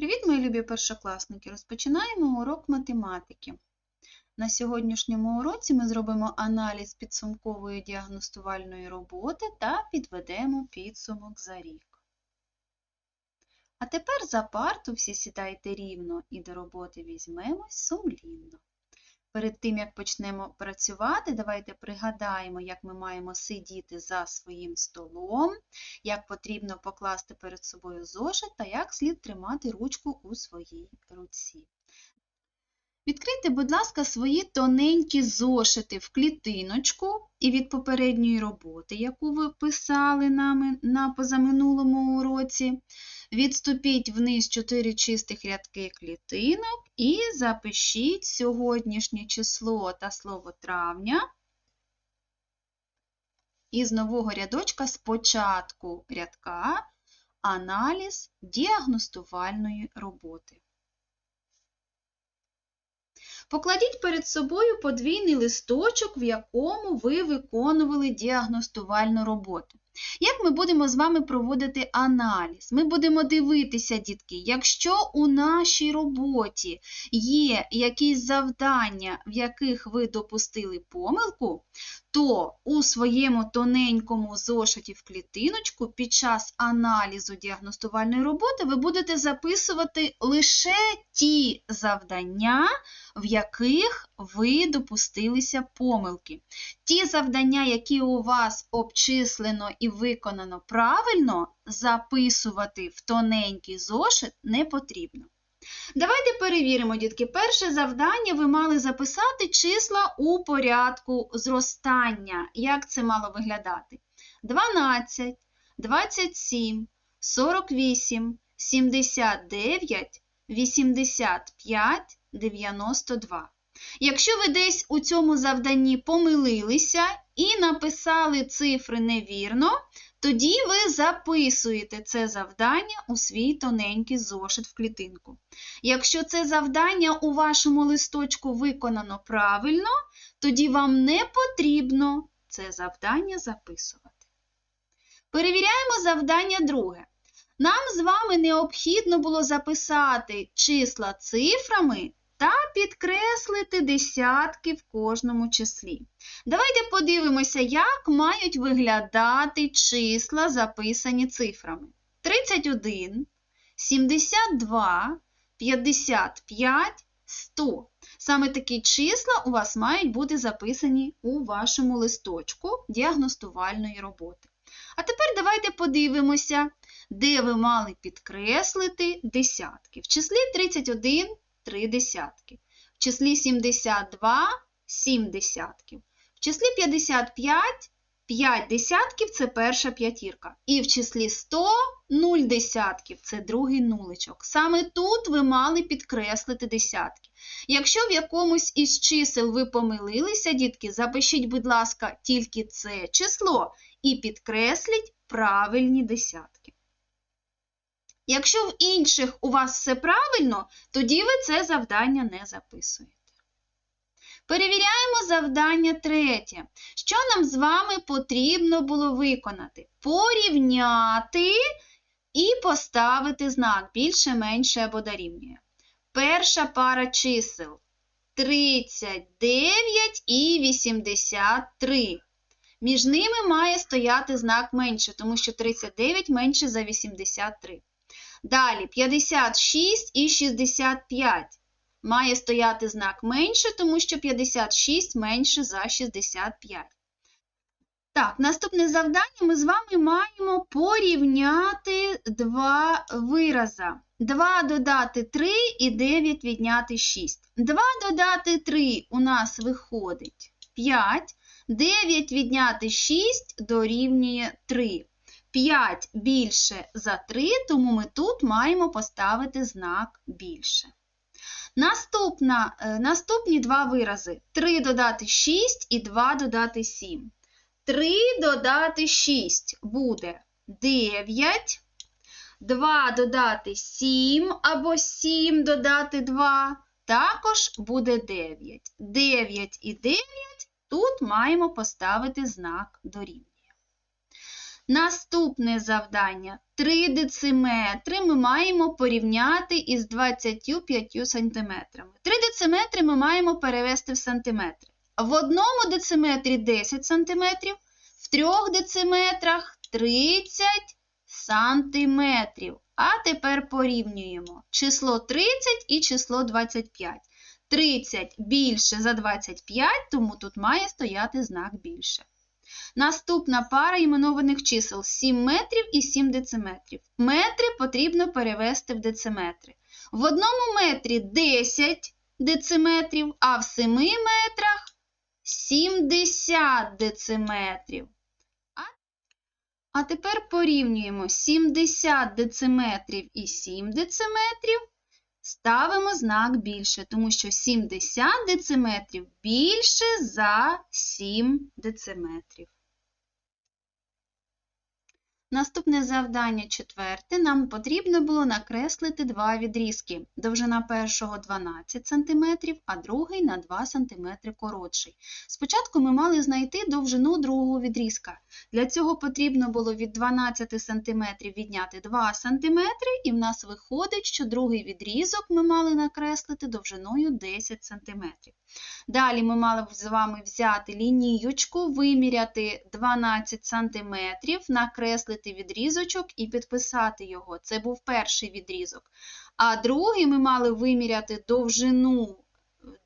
Привіт, мої любі першокласники! Розпочинаємо урок математики. На сьогоднішньому уроці ми зробимо аналіз підсумкової діагностувальної роботи та підведемо підсумок за рік. А тепер за парту всі сідайте рівно і до роботи візьмемось сумлінно. Перед тим, як почнемо працювати, давайте пригадаємо, як ми маємо сидіти за своїм столом, як потрібно покласти перед собою зошит та як слід тримати ручку у своїй руці. Відкрийте, будь ласка, свої тоненькі зошити в клітиночку і від попередньої роботи, яку ви писали нами на позаминулому уроці. Відступіть вниз 4 чистих рядки клітинок і запишіть сьогоднішнє число та слово травня із нового рядочка спочатку рядка аналіз діагностувальної роботи. Покладіть перед собою подвійний листочок, в якому ви виконували діагностувальну роботу. Як ми будемо з вами проводити аналіз? Ми будемо дивитися, дітки, якщо у нашій роботі є якісь завдання, в яких ви допустили помилку, то у своєму тоненькому зошиті в клітиночку під час аналізу діагностувальної роботи ви будете записувати лише ті завдання, в яких ви допустилися помилки. Ті завдання, які у вас обчислено і виконано правильно, записувати в тоненький зошит не потрібно. Давайте перевіримо, дітки. Перше завдання ви мали записати числа у порядку зростання. Як це мало виглядати? 12, 27, 48, 79, 85, 92. Якщо ви десь у цьому завданні помилилися і написали цифри невірно, тоді ви записуєте це завдання у свій тоненький зошит в клітинку. Якщо це завдання у вашому листочку виконано правильно, тоді вам не потрібно це завдання записувати. Перевіряємо завдання друге. Нам з вами необхідно було записати числа цифрами та підкреслити десятки в кожному числі. Давайте подивимося, як мають виглядати числа, записані цифрами. 31, 72, 55, 100. Саме такі числа у вас мають бути записані у вашому листочку діагностувальної роботи. А тепер давайте подивимося, де ви мали підкреслити десятки. В числі 31 3 десятки. В числі 72 7 десятків. В числі 55 5 десятків це перша п'ятірка. І в числі 100 0 десятків це другий нуличок. Саме тут ви мали підкреслити десятки. Якщо в якомусь із чисел ви помилилися, дітки, запишіть, будь ласка, тільки це число і підкресліть правильні десятки. Якщо в інших у вас все правильно, тоді ви це завдання не записуєте. Перевіряємо завдання третє. Що нам з вами потрібно було виконати? Порівняти і поставити знак більше, менше або дорівнює. Перша пара чисел 39 і 83. Між ними має стояти знак менше, тому що 39 менше за 83. Далі 56 і 65. Має стояти знак менше, тому що 56 менше за 65. Так, наступне завдання ми з вами маємо порівняти два вирази. 2 додати 3 і 9 відняти 6. 2 додати 3 у нас виходить 5. 9 відняти 6 дорівнює 3. 5 більше за 3, тому ми тут маємо поставити знак більше. Наступна, Наступні два вирази. 3 додати 6 і 2 додати 7. 3 додати 6 буде 9. 2 додати 7 або 7 додати 2 також буде 9. 9 і 9 тут маємо поставити знак дорівнює. Наступне завдання. 3 дециметри ми маємо порівняти із 25 сантиметрами. 3 дециметри ми маємо перевести в сантиметри. В одному дециметрі 10 сантиметрів, в трьох дециметрах 30 сантиметрів. А тепер порівнюємо число 30 і число 25. 30 більше за 25, тому тут має стояти знак більше. Наступна пара іменованих чисел 7 метрів і 7 дециметрів. Метри потрібно перевести в дециметри. В одному метрі 10 дециметрів, а в 7 метрах 70 дециметрів. А, тепер порівнюємо 70 дециметрів і 7 дециметрів. Ставимо знак більше, тому що 70 дециметрів більше за 7 дециметрів. Наступне завдання четверте. Нам потрібно було накреслити два відрізки. Довжина першого 12 см, а другий на 2 см коротший. Спочатку ми мали знайти довжину другого відрізка. Для цього потрібно було від 12 см відняти 2 см, і в нас виходить, що другий відрізок ми мали накреслити довжиною 10 см. Далі ми мали з вами взяти лінієчку, виміряти 12 см, накреслити відрізочок і підписати його. Це був перший відрізок. А другий ми мали виміряти довжину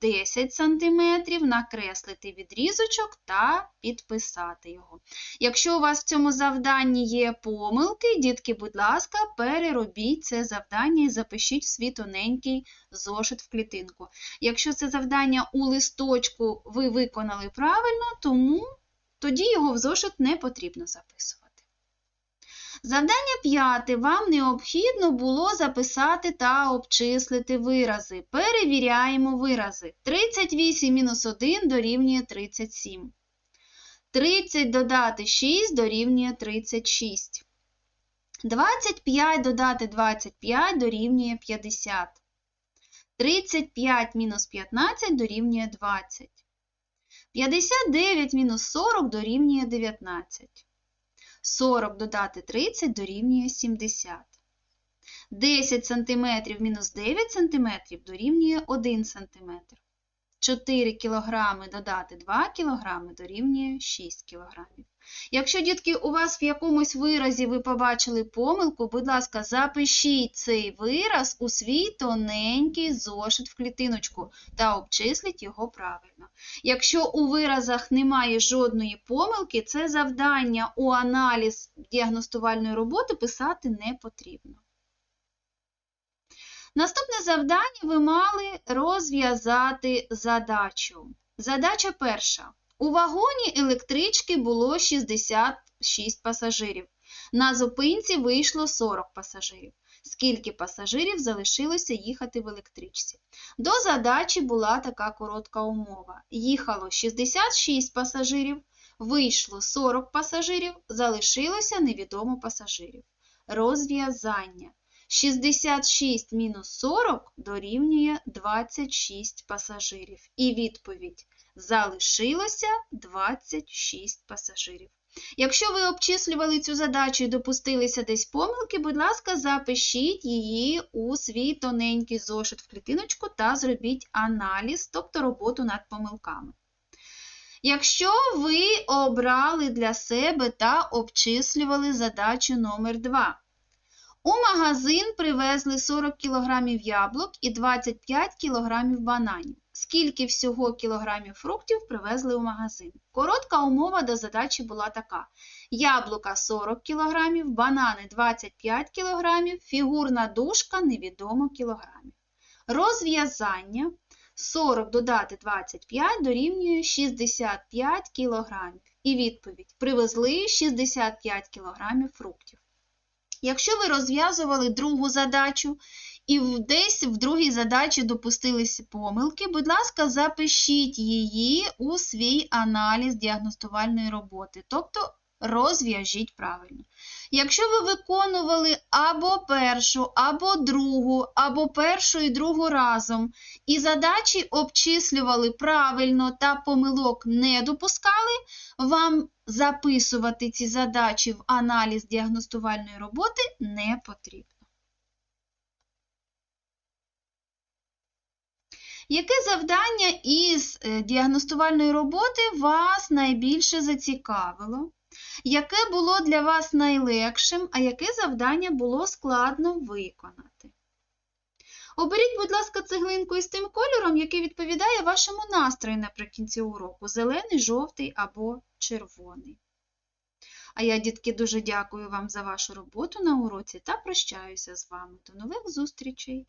10 см, накреслити відрізочок та підписати його. Якщо у вас в цьому завданні є помилки, дітки, будь ласка, переробіть це завдання і запишіть в свій тоненький зошит в клітинку. Якщо це завдання у листочку ви виконали правильно, тому тоді його в зошит не потрібно записувати. Завдання п'яте. Вам необхідно було записати та обчислити вирази. Перевіряємо вирази. 38 мінус 1 дорівнює 37. 30 додати 6 дорівнює 36. 25 додати 25 дорівнює 50. 35 мінус 15 дорівнює 20. 59 мінус 40 дорівнює 19. 40 додати 30 дорівнює 70. 10 см мінус 9 см дорівнює 1 см. 4 кг додати 2 кг дорівнює 6 кг. Якщо, дітки, у вас в якомусь виразі ви побачили помилку, будь ласка, запишіть цей вираз у свій тоненький зошит в клітиночку та обчисліть його правильно. Якщо у виразах немає жодної помилки, це завдання у аналіз діагностувальної роботи писати не потрібно. Наступне завдання ви мали розв'язати задачу. Задача перша. У вагоні електрички було 66 пасажирів. На зупинці вийшло 40 пасажирів. Скільки пасажирів залишилося їхати в електричці? До задачі була така коротка умова. Їхало 66 пасажирів, вийшло 40 пасажирів, залишилося невідомо пасажирів. Розв'язання. 66 мінус 40 дорівнює 26 пасажирів. І відповідь залишилося 26 пасажирів. Якщо ви обчислювали цю задачу і допустилися десь помилки, будь ласка, запишіть її у свій тоненький зошит в клітиночку та зробіть аналіз, тобто роботу над помилками. Якщо ви обрали для себе та обчислювали задачу номер 2 у магазин привезли 40 кг яблук і 25 кг бананів. Скільки всього кілограмів фруктів привезли у магазин? Коротка умова до задачі була така: яблука 40 кг, банани 25 кг, фігурна дужка невідомо кілограмів. Розв'язання 40 додати 25 дорівнює 65 кг. І відповідь: привезли 65 кг фруктів. Якщо ви розв'язували другу задачу і десь в другій задачі допустились помилки, будь ласка, запишіть її у свій аналіз діагностувальної роботи, тобто розв'яжіть правильно. Якщо ви виконували або першу, або другу, або першу і другу разом, і задачі обчислювали правильно та помилок не допускали, вам записувати ці задачі в аналіз діагностувальної роботи не потрібно. Яке завдання із е, діагностувальної роботи вас найбільше зацікавило? Яке було для вас найлегшим, а яке завдання було складно виконати? Оберіть, будь ласка, цеглинку із тим кольором, який відповідає вашому настрою наприкінці уроку зелений, жовтий або червоний. А я, дітки, дуже дякую вам за вашу роботу на уроці та прощаюся з вами. До нових зустрічей!